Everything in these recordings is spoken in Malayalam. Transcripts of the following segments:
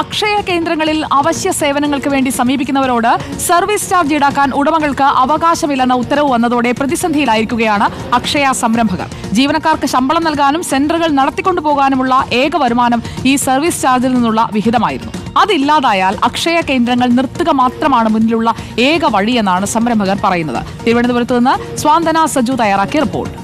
അക്ഷയ കേന്ദ്രങ്ങളിൽ അവശ്യ സേവനങ്ങൾക്ക് വേണ്ടി സമീപിക്കുന്നവരോട് സർവീസ് ചാർജ് ഈടാക്കാൻ ഉടമകൾക്ക് അവകാശമില്ലെന്ന ഉത്തരവ് വന്നതോടെ പ്രതിസന്ധിയിലായിരിക്കുകയാണ് അക്ഷയ സംരംഭകർ. ജീവനക്കാർക്ക് ശമ്പളം നൽകാനും സെന്ററുകൾ നടത്തിക്കൊണ്ടുപോകാനുമുള്ള ഏക വരുമാനം ഈ സർവീസ് ചാർജിൽ നിന്നുള്ള വിഹിതമായിരുന്നു. അതില്ലാതായാൽ അക്ഷയ കേന്ദ്രങ്ങൾ നിർത്തുക മാത്രമാണ് മുന്നിലുള്ള ഏക വഴിയെന്നാണ് സംരംഭകർ പറയുന്നത്. തിരുവനന്തപുരത്ത് നിന്ന് സ്വാന്തന സജു തയ്യാറാക്കിയ റിപ്പോർട്ട്.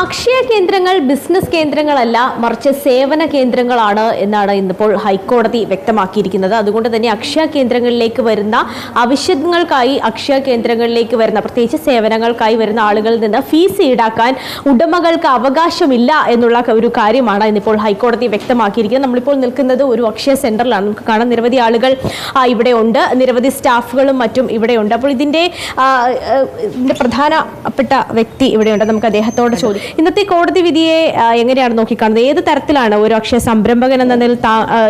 അക്ഷയ കേന്ദ്രങ്ങൾ ബിസിനസ് കേന്ദ്രങ്ങളല്ല മറിച്ച് സേവന കേന്ദ്രങ്ങളാണ് എന്നാണ് ഇന്നിപ്പോൾ ഹൈക്കോടതി വ്യക്തമാക്കിയിരിക്കുന്നത്. അതുകൊണ്ട് തന്നെ അക്ഷയ കേന്ദ്രങ്ങളിലേക്ക് വരുന്ന ആവശ്യങ്ങൾക്കായി അക്ഷയ കേന്ദ്രങ്ങളിലേക്ക് വരുന്ന പ്രത്യേകിച്ച് സേവനങ്ങൾക്കായി വരുന്ന ആളുകളിൽ നിന്ന് ഫീസ് ഈടാക്കാൻ ഉടമകൾക്ക് അവകാശമില്ല എന്നുള്ള ഒരു കാര്യമാണ് ഇന്നിപ്പോൾ ഹൈക്കോടതി വ്യക്തമാക്കിയിരിക്കുന്നത്. നമ്മളിപ്പോൾ നിൽക്കുന്നത് ഒരു അക്ഷയ സെന്ററിലാണ്. നമുക്ക് കാണാൻ നിരവധി ആളുകൾ ഇവിടെ ഉണ്ട്. നിരവധി സ്റ്റാഫുകളും മറ്റും ഇവിടെയുണ്ട് അപ്പോൾ ഇതിന്റെ ആ, പ്രധാനപ്പെട്ട വ്യക്തി ഇവിടെയുണ്ട് നമുക്ക് അദ്ദേഹത്തോട് ചോദിക്കാം. ഇന്നത്തെ കോടതി വിധിയെ എങ്ങനെയാണ് നോക്കിക്കാണുന്നത്? ഏത് തരത്തിലാണ് ഒരു അക്ഷയ സംരംഭകൻ എന്ന നിലയിൽ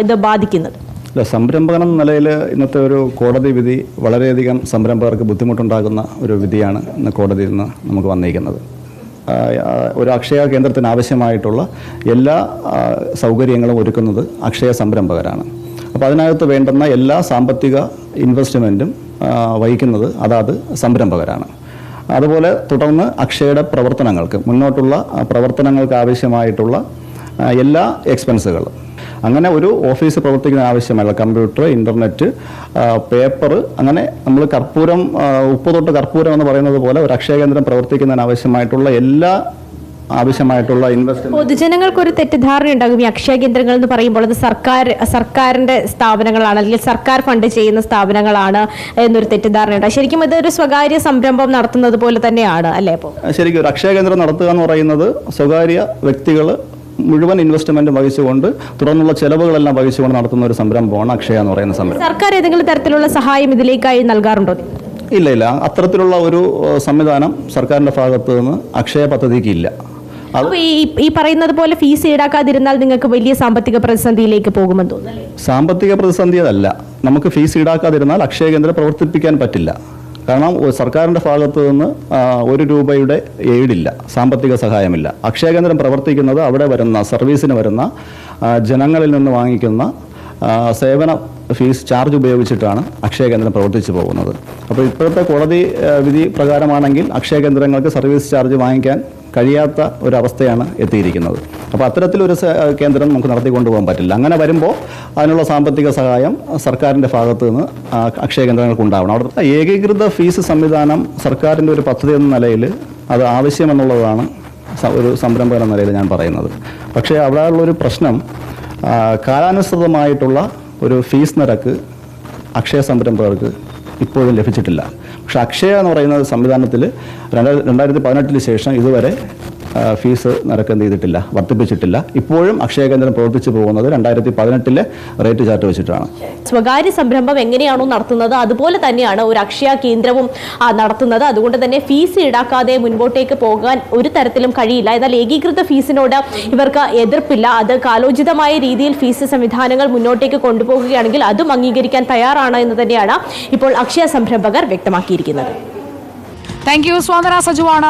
ഇത് ബാധിക്കുന്നത്? അല്ല സംരംഭകൻ എന്ന നിലയിൽ ഇന്നത്തെ ഒരു കോടതി വിധി വളരെയധികം സംരംഭകർക്ക് ബുദ്ധിമുട്ടുണ്ടാകുന്ന ഒരു വിധിയാണ് ഇന്ന് കോടതിയിൽ നിന്ന് നമുക്ക് വന്നിരിക്കുന്നത്. ഒരു അക്ഷയ കേന്ദ്രത്തിന് ആവശ്യമായിട്ടുള്ള എല്ലാ സൗകര്യങ്ങളും ഒരുക്കുന്നത് അക്ഷയ സംരംഭകരാണ്. അപ്പോൾ അതിനകത്ത് വേണ്ടുന്ന എല്ലാ സാമ്പത്തിക ഇൻവെസ്റ്റ്മെന്റും വഹിക്കുന്നത് അതാത് സംരംഭകരാണ്. അതുപോലെ തുടർന്ന് അക്ഷയയുടെ പ്രവർത്തനങ്ങൾക്ക് മുന്നോട്ടുള്ള പ്രവർത്തനങ്ങൾക്ക് ആവശ്യമായിട്ടുള്ള എല്ലാ എക്സ്പെൻസുകളും അങ്ങനെ ഒരു ഓഫീസ് പ്രവർത്തിക്കുന്ന ആവശ്യമല്ല. കമ്പ്യൂട്ടർ ഇന്റർനെറ്റ് പേപ്പർ അങ്ങനെ നമ്മൾ കർപ്പൂരം ഉപ്പ് തൊട്ട് കർപ്പൂരം എന്ന് പറയുന്നത് പോലെ ഒരു അക്ഷയ കേന്ദ്രം പ്രവർത്തിക്കുന്നതിന് ആവശ്യമായിട്ടുള്ള എല്ലാ ആവശ്യമായിട്ടുള്ള ഇൻവെസ്റ്റ് പൊതുജനങ്ങൾക്ക് ഒരു തെറ്റിദ്ധാരണ ഉണ്ടാകും ഈ അക്ഷയ കേന്ദ്രങ്ങൾ എന്ന് പറയുമ്പോൾ അത് സർക്കാർ സർക്കാരിന്റെ സ്ഥാപനങ്ങളാണ് അല്ലെങ്കിൽ സർക്കാർ ഫണ്ട് ചെയ്യുന്ന സ്ഥാപനങ്ങളാണ് എന്നൊരു തെറ്റിദ്ധാരണ ഉണ്ടാകും ശരിക്കും ഇത് ഒരു സ്വകാര്യ സംരംഭം നടത്തുന്നത് പോലെ തന്നെയാണ് അല്ലേ അപ്പോൾ ശരിക്കും ഒരു അക്ഷയ കേന്ദ്രം നടത്തുക എന്ന് പറയുന്നത് സ്വകാര്യ വ്യക്തികൾ മുഴുവൻ ഇൻവെസ്റ്റ്മെന്റ് വഹിച്ചുകൊണ്ട് തുടർന്നുള്ള ചെലവുകളെല്ലാം വഹിച്ചുകൊണ്ട് നടത്തുന്ന ഒരു സംരംഭമാണ് അക്ഷയ എന്ന് പറയുന്ന സംരംഭം. സർക്കാർ ഏതെങ്കിലും തരത്തിലുള്ള സഹായം ഇതിലേക്കായി നൽകാറുണ്ടോ? ഇല്ല ഇല്ല. അത്തരത്തിലുള്ള ഒരു സംവിധാനം സർക്കാരിന്റെ ഭാഗത്ത് നിന്ന് അക്ഷയ പദ്ധതിക്ക് ഇല്ല. ഈ പറയുന്നത് പോലെ ഫീസ് ഈടാക്കാതിരുന്നാൽ നിങ്ങൾക്ക് വലിയ സാമ്പത്തിക പ്രതിസന്ധിയിലേക്ക് പോകുമെന്ന് തോന്നുന്നു സാമ്പത്തിക പ്രതിസന്ധി അതല്ല. നമുക്ക് ഫീസ് ഈടാക്കാതിരുന്നാൽ അക്ഷയ കേന്ദ്രം പ്രവർത്തിപ്പിക്കാൻ പറ്റില്ല. കാരണം സർക്കാരിന്റെ സർക്കാരിന്റെ ഭാഗത്തു നിന്ന് ഒരു രൂപയുടെ എയ്ഡില്ല സാമ്പത്തിക സഹായമില്ല. അക്ഷയ കേന്ദ്രം പ്രവർത്തിക്കുന്നത് അവിടെ വരുന്ന സർവീസിന് വരുന്ന ജനങ്ങളിൽ നിന്ന് വാങ്ങിക്കുന്ന സേവന ഫീസ് ചാർജ് ഉപയോഗിച്ചിട്ടാണ് അക്ഷയ കേന്ദ്രം പ്രവർത്തിച്ചു പോകുന്നത്. അപ്പോൾ ഇപ്പോഴത്തെ കോടതി വിധി പ്രകാരമാണെങ്കിൽ അക്ഷയ കേന്ദ്രങ്ങൾക്ക് സർവീസ് ചാർജ് വാങ്ങിക്കാൻ കഴിയാത്ത ഒരവസ്ഥയാണ് എത്തിയിരിക്കുന്നത്. അപ്പോൾ അത്തരത്തിലൊരു കേന്ദ്രം നമുക്ക് നടത്തിക്കൊണ്ടുപോകാൻ പറ്റില്ല. അങ്ങനെ വരുമ്പോൾ അതിനുള്ള സാമ്പത്തിക സഹായം സർക്കാരിന്റെ ഭാഗത്ത് നിന്ന് അക്ഷയ കേന്ദ്രങ്ങൾക്ക് ഉണ്ടാവണം. അവിടെ ഏകീകൃത ഫീസ് സംവിധാനം സർക്കാരിന്റെ ഒരു പദ്ധതി എന്ന നിലയിൽ അത് ആവശ്യമെന്നുള്ളതാണ് ഒരു സംരംഭകൻ എന്ന നിലയിൽ ഞാൻ പറയുന്നത്. പക്ഷേ അവിടെ ഉള്ളൊരു പ്രശ്നം കാലാനുസൃതമായിട്ടുള്ള ഒരു ഫീസ് നിരക്ക് അക്ഷയ സംരംഭകർക്ക് ഇപ്പോഴും ലഭിച്ചിട്ടില്ല. പക്ഷെ അക്ഷയ എന്ന് പറയുന്ന സംവിധാനത്തിൽ രണ്ടായിരത്തി പതിനെട്ടിന് ശേഷം ഇതുവരെ ഫീസ് നിരക്കം ചെയ്തിട്ടില്ല വർദ്ധിപ്പിച്ചിട്ടില്ല. ഇപ്പോഴും അക്ഷയ കേന്ദ്രം പ്രവർത്തിച്ചു പോകുന്നത് രണ്ടായിരത്തി പതിനെട്ടിലെ റേറ്റ് ചാർട്ട് വെച്ചിട്ടാണ്. സ്വകാര്യ സംരംഭം എങ്ങനെയാണോ നടത്തുന്നത് അതുപോലെ തന്നെയാണ് ഒരു അക്ഷയ കേന്ദ്രവും നടത്തുന്നത്. അതുകൊണ്ട് തന്നെ ഫീസ് ഈടാക്കാതെ മുൻപോട്ടേക്ക് പോകാൻ ഒരു തരത്തിലും കഴിയില്ല. എന്നാൽ ഏകീകൃത ഫീസിനോട് ഇവർക്ക് എതിർപ്പില്ല. അത് കാലോചിതമായ രീതിയിൽ ഫീസ് സംവിധാനങ്ങൾ മുന്നോട്ടേക്ക് കൊണ്ടുപോകുകയാണെങ്കിൽ അതും അംഗീകരിക്കാൻ തയ്യാറാണ് എന്ന് തന്നെയാണ് ഇപ്പോൾ അക്ഷയ സംരംഭകർ വ്യക്തമാക്കിയിരിക്കുന്നത്. Thank you സ്വാന്തന സജുവാണ്